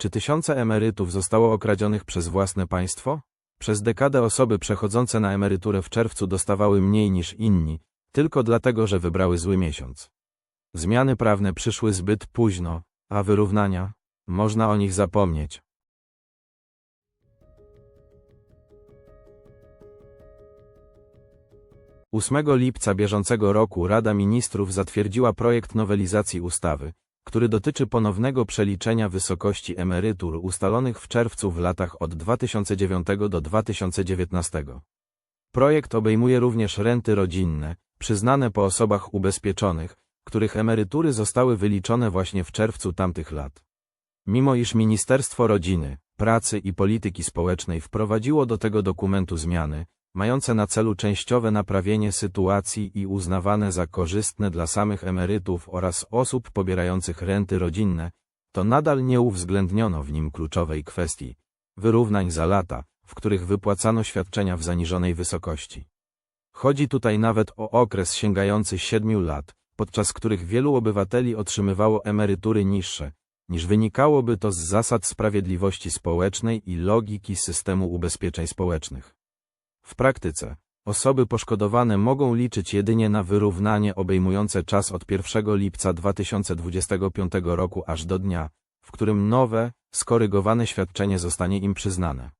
Czy tysiące emerytów zostało okradzionych przez własne państwo? Przez dekadę osoby przechodzące na emeryturę w czerwcu dostawały mniej niż inni, tylko dlatego, że wybrały zły miesiąc. Zmiany prawne przyszły zbyt późno, a wyrównania? Można o nich zapomnieć. Ósmego lipca bieżącego roku Rada Ministrów zatwierdziła projekt nowelizacji ustawy, który dotyczy ponownego przeliczenia wysokości emerytur ustalonych w czerwcu w latach od 2009 do 2019. Projekt obejmuje również renty rodzinne, przyznane po osobach ubezpieczonych, których emerytury zostały wyliczone właśnie w czerwcu tamtych lat. Mimo iż Ministerstwo Rodziny, Pracy i Polityki Społecznej wprowadziło do tego dokumentu zmiany, mające na celu częściowe naprawienie sytuacji i uznawane za korzystne dla samych emerytów oraz osób pobierających renty rodzinne, to nadal nie uwzględniono w nim kluczowej kwestii wyrównań za lata, w których wypłacano świadczenia w zaniżonej wysokości. Chodzi tutaj nawet o okres sięgający siedmiu lat, podczas których wielu obywateli otrzymywało emerytury niższe, niż wynikałoby to z zasad sprawiedliwości społecznej i logiki systemu ubezpieczeń społecznych. W praktyce, osoby poszkodowane mogą liczyć jedynie na wyrównanie obejmujące czas od 1 lipca 2025 roku aż do dnia, w którym nowe, skorygowane świadczenie zostanie im przyznane.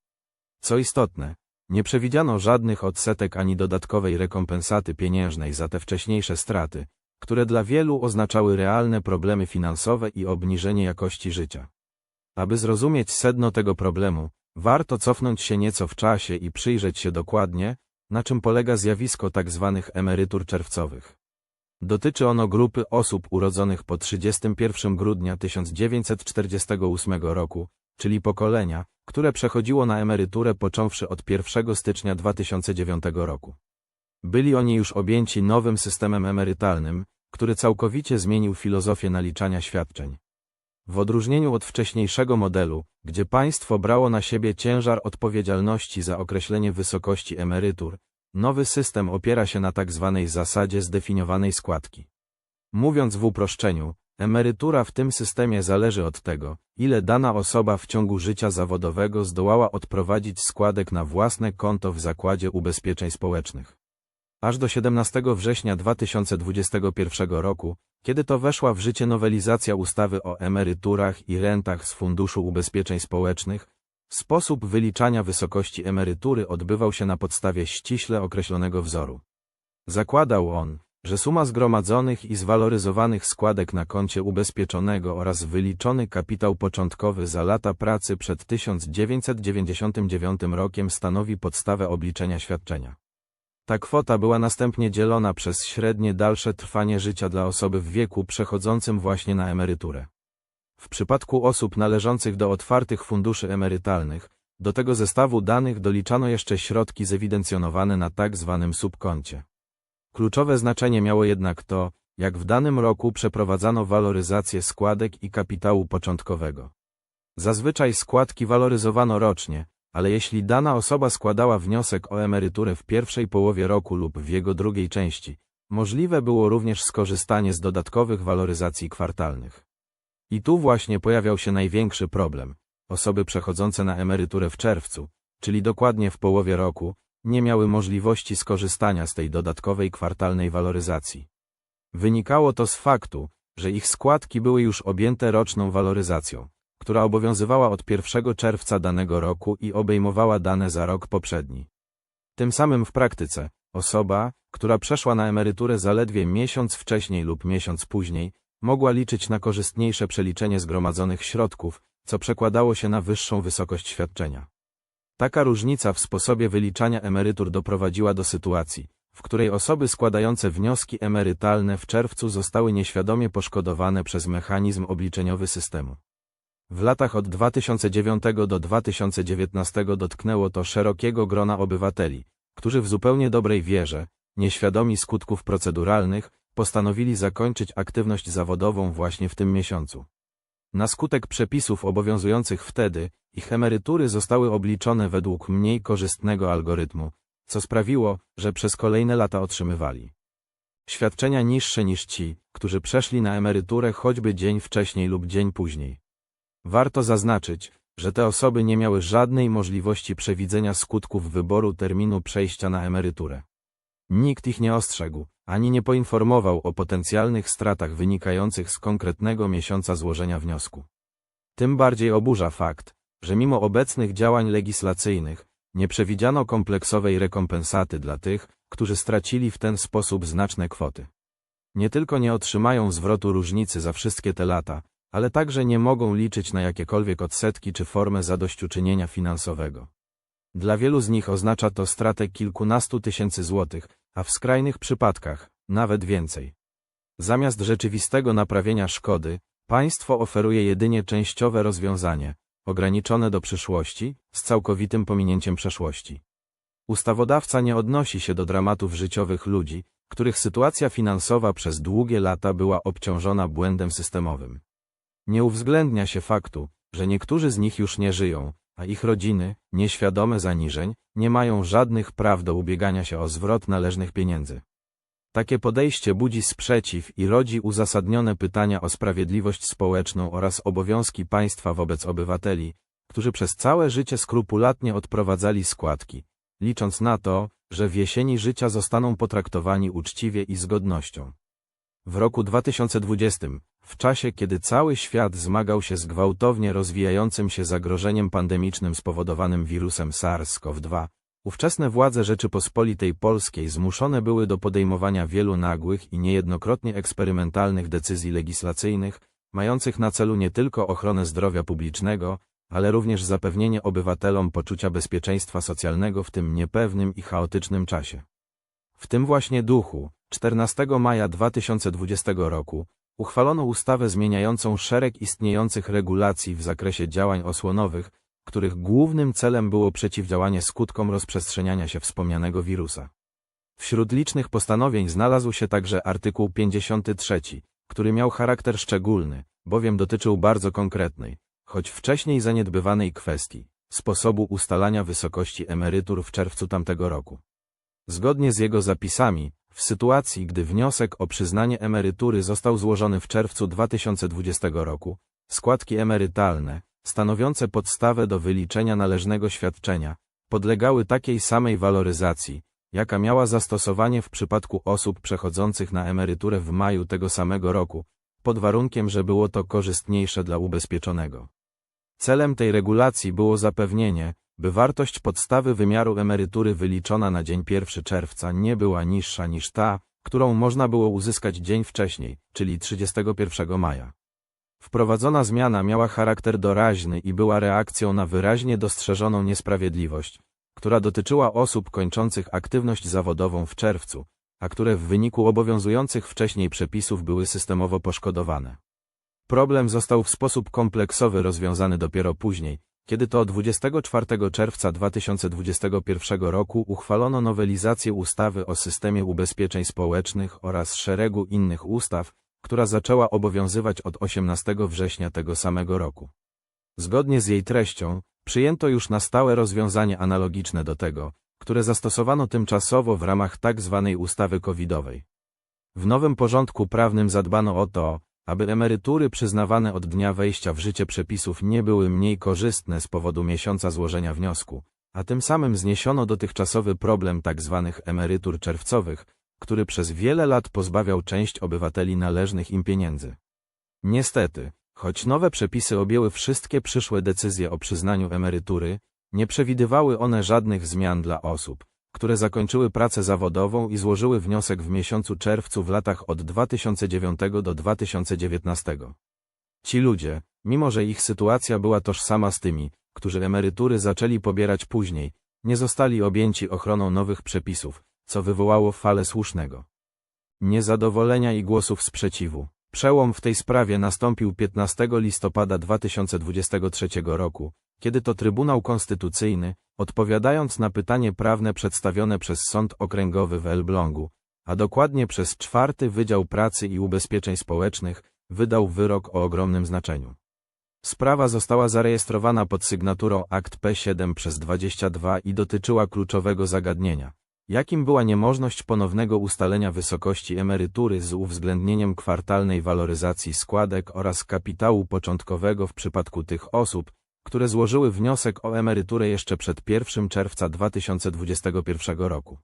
Co istotne, nie przewidziano żadnych odsetek ani dodatkowej rekompensaty pieniężnej za te wcześniejsze straty, które dla wielu oznaczały realne problemy finansowe i obniżenie jakości życia. Aby zrozumieć sedno tego problemu, warto cofnąć się nieco w czasie i przyjrzeć się dokładnie, na czym polega zjawisko tzw. Tak emerytur czerwcowych. Dotyczy ono grupy osób urodzonych po 31 grudnia 1948 roku, czyli pokolenia, które przechodziło na emeryturę począwszy od 1 stycznia 2009 roku. Byli oni już objęci nowym systemem emerytalnym, który całkowicie zmienił filozofię naliczania świadczeń. W odróżnieniu od wcześniejszego modelu, gdzie państwo brało na siebie ciężar odpowiedzialności za określenie wysokości emerytur, nowy system opiera się na tzw. Tak zasadzie zdefiniowanej składki. Mówiąc w uproszczeniu, emerytura w tym systemie zależy od tego, ile dana osoba w ciągu życia zawodowego zdołała odprowadzić składek na własne konto w Zakładzie Ubezpieczeń Społecznych. Aż do 17 września 2021 roku, kiedy to weszła w życie nowelizacja ustawy o emeryturach i rentach z Funduszu Ubezpieczeń Społecznych, sposób wyliczania wysokości emerytury odbywał się na podstawie ściśle określonego wzoru. Zakładał on, że suma zgromadzonych i zwaloryzowanych składek na koncie ubezpieczonego oraz wyliczony kapitał początkowy za lata pracy przed 1999 rokiem stanowi podstawę obliczenia świadczenia. Ta kwota była następnie dzielona przez średnie dalsze trwanie życia dla osoby w wieku przechodzącym właśnie na emeryturę. W przypadku osób należących do otwartych funduszy emerytalnych, do tego zestawu danych doliczano jeszcze środki zewidencjonowane na tak zwanym subkoncie. Kluczowe znaczenie miało jednak to, jak w danym roku przeprowadzano waloryzację składek i kapitału początkowego. Zazwyczaj składki waloryzowano rocznie, ale jeśli dana osoba składała wniosek o emeryturę w pierwszej połowie roku lub w jego drugiej części, możliwe było również skorzystanie z dodatkowych waloryzacji kwartalnych. I tu właśnie pojawiał się największy problem. Osoby przechodzące na emeryturę w czerwcu, czyli dokładnie w połowie roku, nie miały możliwości skorzystania z tej dodatkowej kwartalnej waloryzacji. Wynikało to z faktu, że ich składki były już objęte roczną waloryzacją która obowiązywała od 1 czerwca danego roku i obejmowała dane za rok poprzedni. Tym samym w praktyce, osoba, która przeszła na emeryturę zaledwie miesiąc wcześniej lub miesiąc później, mogła liczyć na korzystniejsze przeliczenie zgromadzonych środków, co przekładało się na wyższą wysokość świadczenia. Taka różnica w sposobie wyliczania emerytur doprowadziła do sytuacji, w której osoby składające wnioski emerytalne w czerwcu zostały nieświadomie poszkodowane przez mechanizm obliczeniowy systemu. W latach od 2009 do 2019 dotknęło to szerokiego grona obywateli, którzy w zupełnie dobrej wierze, nieświadomi skutków proceduralnych, postanowili zakończyć aktywność zawodową właśnie w tym miesiącu. Na skutek przepisów obowiązujących wtedy, ich emerytury zostały obliczone według mniej korzystnego algorytmu, co sprawiło, że przez kolejne lata otrzymywali świadczenia niższe niż ci, którzy przeszli na emeryturę choćby dzień wcześniej lub dzień później. Warto zaznaczyć, że te osoby nie miały żadnej możliwości przewidzenia skutków wyboru terminu przejścia na emeryturę. Nikt ich nie ostrzegł, ani nie poinformował o potencjalnych stratach wynikających z konkretnego miesiąca złożenia wniosku. Tym bardziej oburza fakt, że mimo obecnych działań legislacyjnych, nie przewidziano kompleksowej rekompensaty dla tych, którzy stracili w ten sposób znaczne kwoty. Nie tylko nie otrzymają zwrotu różnicy za wszystkie te lata, ale także nie mogą liczyć na jakiekolwiek odsetki czy formę zadośćuczynienia finansowego. Dla wielu z nich oznacza to stratę kilkunastu tysięcy złotych, a w skrajnych przypadkach nawet więcej. Zamiast rzeczywistego naprawienia szkody, państwo oferuje jedynie częściowe rozwiązanie, ograniczone do przyszłości, z całkowitym pominięciem przeszłości. Ustawodawca nie odnosi się do dramatów życiowych ludzi, których sytuacja finansowa przez długie lata była obciążona błędem systemowym. Nie uwzględnia się faktu, że niektórzy z nich już nie żyją, a ich rodziny, nieświadome zaniżeń, nie mają żadnych praw do ubiegania się o zwrot należnych pieniędzy. Takie podejście budzi sprzeciw i rodzi uzasadnione pytania o sprawiedliwość społeczną oraz obowiązki państwa wobec obywateli, którzy przez całe życie skrupulatnie odprowadzali składki, licząc na to, że w jesieni życia zostaną potraktowani uczciwie i z godnością. W roku 2020, w czasie kiedy cały świat zmagał się z gwałtownie rozwijającym się zagrożeniem pandemicznym spowodowanym wirusem SARS-CoV-2, ówczesne władze Rzeczypospolitej Polskiej zmuszone były do podejmowania wielu nagłych i niejednokrotnie eksperymentalnych decyzji legislacyjnych, mających na celu nie tylko ochronę zdrowia publicznego, ale również zapewnienie obywatelom poczucia bezpieczeństwa socjalnego w tym niepewnym i chaotycznym czasie. W tym właśnie duchu, 14 maja 2020 roku, uchwalono ustawę zmieniającą szereg istniejących regulacji w zakresie działań osłonowych, których głównym celem było przeciwdziałanie skutkom rozprzestrzeniania się wspomnianego wirusa. Wśród licznych postanowień znalazł się także artykuł 53, który miał charakter szczególny, bowiem dotyczył bardzo konkretnej, choć wcześniej zaniedbywanej kwestii, sposobu ustalania wysokości emerytur w czerwcu tamtego roku. Zgodnie z jego zapisami, w sytuacji, gdy wniosek o przyznanie emerytury został złożony w czerwcu 2020 roku, składki emerytalne, stanowiące podstawę do wyliczenia należnego świadczenia, podlegały takiej samej waloryzacji, jaka miała zastosowanie w przypadku osób przechodzących na emeryturę w maju tego samego roku, pod warunkiem, że było to korzystniejsze dla ubezpieczonego. Celem tej regulacji było zapewnienie, by wartość podstawy wymiaru emerytury wyliczona na dzień 1 czerwca nie była niższa niż ta, którą można było uzyskać dzień wcześniej, czyli 31 maja. Wprowadzona zmiana miała charakter doraźny i była reakcją na wyraźnie dostrzeżoną niesprawiedliwość, która dotyczyła osób kończących aktywność zawodową w czerwcu, a które w wyniku obowiązujących wcześniej przepisów były systemowo poszkodowane. Problem został w sposób kompleksowy rozwiązany dopiero później, kiedy to 24 czerwca 2021 roku uchwalono nowelizację ustawy o systemie ubezpieczeń społecznych oraz szeregu innych ustaw, która zaczęła obowiązywać od 18 września tego samego roku. Zgodnie z jej treścią, przyjęto już na stałe rozwiązanie analogiczne do tego, które zastosowano tymczasowo w ramach tak zwanej ustawy covidowej. W nowym porządku prawnym zadbano o to, aby emerytury przyznawane od dnia wejścia w życie przepisów nie były mniej korzystne z powodu miesiąca złożenia wniosku, a tym samym zniesiono dotychczasowy problem tzw. Tak emerytur czerwcowych, który przez wiele lat pozbawiał część obywateli należnych im pieniędzy. Niestety, choć nowe przepisy objęły wszystkie przyszłe decyzje o przyznaniu emerytury, nie przewidywały one żadnych zmian dla osób, które zakończyły pracę zawodową i złożyły wniosek w miesiącu czerwcu w latach od 2009 do 2019. Ci ludzie, mimo że ich sytuacja była tożsama z tymi, którzy emerytury zaczęli pobierać później, nie zostali objęci ochroną nowych przepisów, co wywołało falę słusznego niezadowolenia i głosów sprzeciwu. Przełom w tej sprawie nastąpił 15 listopada 2023 roku, kiedy to Trybunał Konstytucyjny, odpowiadając na pytanie prawne przedstawione przez Sąd Okręgowy w Elblągu, a dokładnie przez czwarty Wydział Pracy i Ubezpieczeń Społecznych, wydał wyrok o ogromnym znaczeniu. Sprawa została zarejestrowana pod sygnaturą akt P7 przez 22 i dotyczyła kluczowego zagadnienia jakim była niemożność ponownego ustalenia wysokości emerytury z uwzględnieniem kwartalnej waloryzacji składek oraz kapitału początkowego w przypadku tych osób, które złożyły wniosek o emeryturę jeszcze przed 1 czerwca 2021 roku.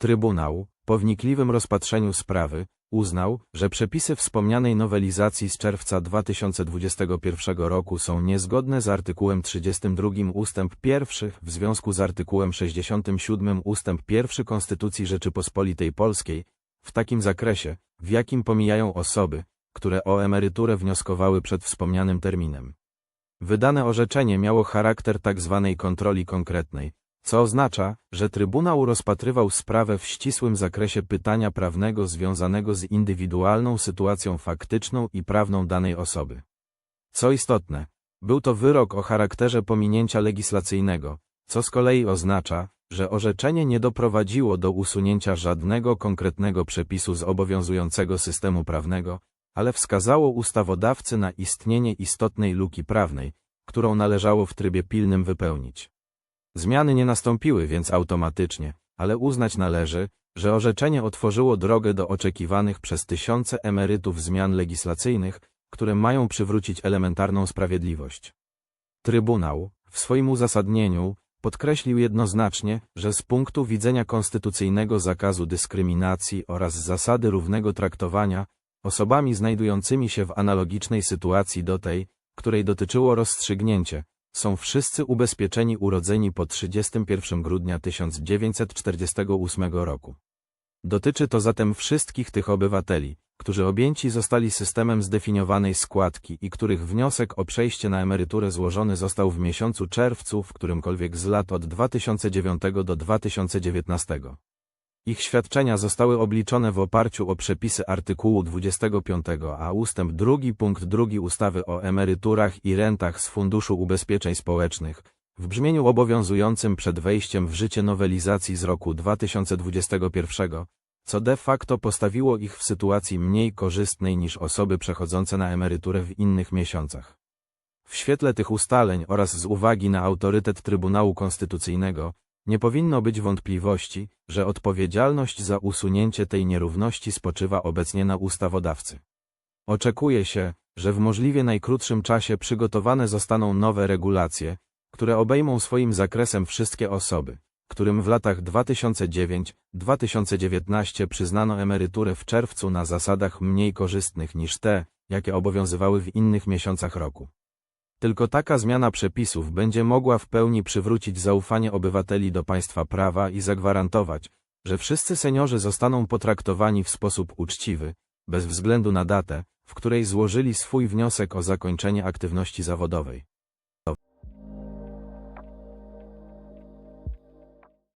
Trybunał, po wnikliwym rozpatrzeniu sprawy, uznał, że przepisy wspomnianej nowelizacji z czerwca 2021 roku są niezgodne z artykułem 32 ustęp 1 w związku z artykułem 67 ustęp 1 Konstytucji Rzeczypospolitej Polskiej, w takim zakresie, w jakim pomijają osoby, które o emeryturę wnioskowały przed wspomnianym terminem. Wydane orzeczenie miało charakter tzw. kontroli konkretnej, co oznacza, że Trybunał rozpatrywał sprawę w ścisłym zakresie pytania prawnego związanego z indywidualną sytuacją faktyczną i prawną danej osoby. Co istotne, był to wyrok o charakterze pominięcia legislacyjnego, co z kolei oznacza, że orzeczenie nie doprowadziło do usunięcia żadnego konkretnego przepisu z obowiązującego systemu prawnego, ale wskazało ustawodawcy na istnienie istotnej luki prawnej, którą należało w trybie pilnym wypełnić. Zmiany nie nastąpiły więc automatycznie, ale uznać należy, że orzeczenie otworzyło drogę do oczekiwanych przez tysiące emerytów zmian legislacyjnych, które mają przywrócić elementarną sprawiedliwość. Trybunał, w swoim uzasadnieniu, podkreślił jednoznacznie, że z punktu widzenia konstytucyjnego zakazu dyskryminacji oraz zasady równego traktowania, osobami znajdującymi się w analogicznej sytuacji do tej, której dotyczyło rozstrzygnięcie, są wszyscy ubezpieczeni urodzeni po 31 grudnia 1948 roku. Dotyczy to zatem wszystkich tych obywateli, którzy objęci zostali systemem zdefiniowanej składki i których wniosek o przejście na emeryturę złożony został w miesiącu czerwcu w którymkolwiek z lat od 2009 do 2019. Ich świadczenia zostały obliczone w oparciu o przepisy artykułu 25 a ustęp 2 punkt 2 ustawy o emeryturach i rentach z Funduszu Ubezpieczeń Społecznych, w brzmieniu obowiązującym przed wejściem w życie nowelizacji z roku 2021, co de facto postawiło ich w sytuacji mniej korzystnej niż osoby przechodzące na emeryturę w innych miesiącach. W świetle tych ustaleń oraz z uwagi na autorytet Trybunału Konstytucyjnego, nie powinno być wątpliwości, że odpowiedzialność za usunięcie tej nierówności spoczywa obecnie na ustawodawcy. Oczekuje się, że w możliwie najkrótszym czasie przygotowane zostaną nowe regulacje, które obejmą swoim zakresem wszystkie osoby, którym w latach 2009-2019 przyznano emeryturę w czerwcu na zasadach mniej korzystnych niż te, jakie obowiązywały w innych miesiącach roku. Tylko taka zmiana przepisów będzie mogła w pełni przywrócić zaufanie obywateli do państwa prawa i zagwarantować, że wszyscy seniorzy zostaną potraktowani w sposób uczciwy, bez względu na datę, w której złożyli swój wniosek o zakończenie aktywności zawodowej.